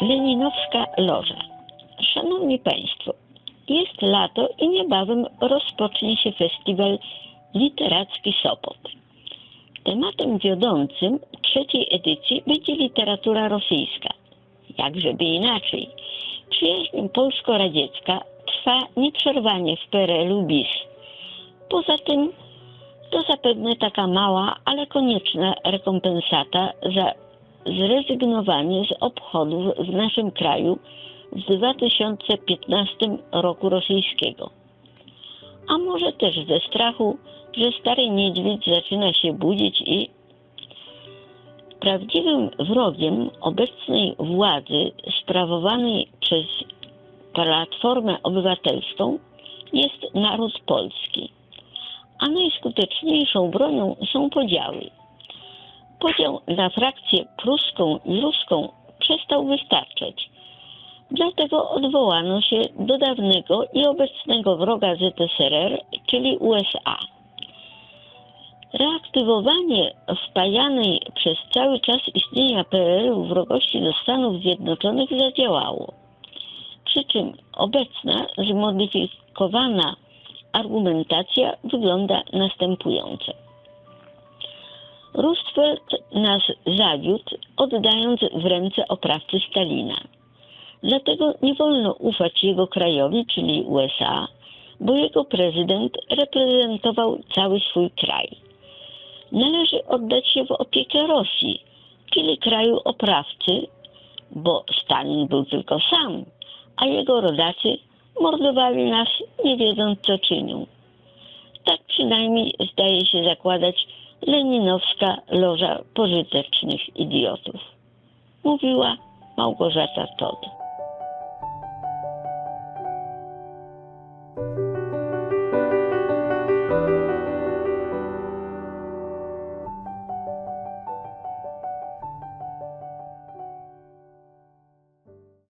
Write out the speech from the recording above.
Leninowska Loża. Szanowni Państwo, jest lato i niebawem rozpocznie się festiwal literacki Sopot. Tematem wiodącym trzeciej edycji będzie literatura rosyjska. Jakżeby inaczej. Przyjaźń polsko-radziecka trwa nieprzerwanie w PRL-u BIS. Poza tym to zapewne taka mała, ale konieczna rekompensata za zrezygnowanie z obchodów w naszym kraju w 2015 roku rosyjskiego. A może też ze strachu, że stary niedźwiedź zaczyna się budzić i prawdziwym wrogiem obecnej władzy sprawowanej przez Platformę Obywatelską jest naród polski. A najskuteczniejszą bronią są podziały. Podział na frakcję pruską i ruską przestał wystarczać. Dlatego odwołano się do dawnego i obecnego wroga ZSRR, czyli USA. Reaktywowanie wpajanej przez cały czas istnienia PRL-u wrogości do Stanów Zjednoczonych zadziałało. Przy czym obecna, zmodyfikowana argumentacja wygląda następująco. Roosevelt nas zawiódł, oddając w ręce oprawcy Stalina. Dlatego nie wolno ufać jego krajowi, czyli USA, bo jego prezydent reprezentował cały swój kraj. Należy oddać się w opiekę Rosji, czyli kraju oprawcy, bo Stalin był tylko sam, a jego rodacy mordowali nas, nie wiedząc co czynią. Tak przynajmniej zdaje się zakładać leninowska loża pożytecznych idiotów. Mówiła Małgorzata Todd.